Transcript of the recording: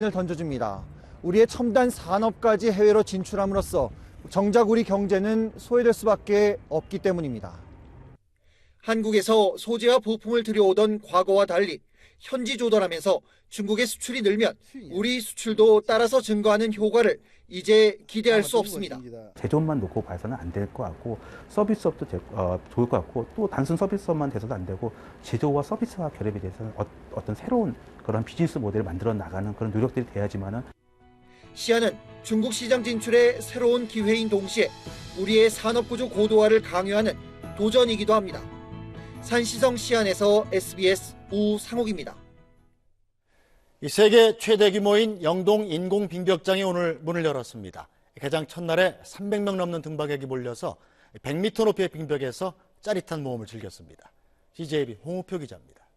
을 던져줍니다. 우리의 첨단 산업까지 해외로 진출함으로써 정작 우리 경제는 소외될 수밖에 없기 때문입니다. 한국에서 소재와 부품을 들여오던 과거와 달리 현지 조달하면서 중국의 수출이 늘면 우리 수출도 따라서 증가하는 효과를 이제 기대할 수 없습니다. 제조업만 놓고 봐서는 안 될 것 같고 서비스업도 제- 어, 좋을 것 같고 또 단순 서비스업만 돼서도 안 되고 제조와 서비스와 결합이 돼서 어, 어떤 새로운 그런 비즈니스 모델을 만들어 나가는 그런 노력들이 돼야지만은 시안은 중국 시장 진출의 새로운 기회인 동시에 우리의 산업 구조 고도화를 강요하는 도전이기도 합니다. 산시성 시안에서 SBS 우상욱입니다. 이 세계 최대 규모인 영동 인공 빙벽장이 오늘 문을 열었습니다. 개장 첫날에 300명 넘는 등박객이 몰려서 100m 높이의 빙벽에서 짜릿한 모험을 즐겼습니다. CJB 홍우표 기자입니다.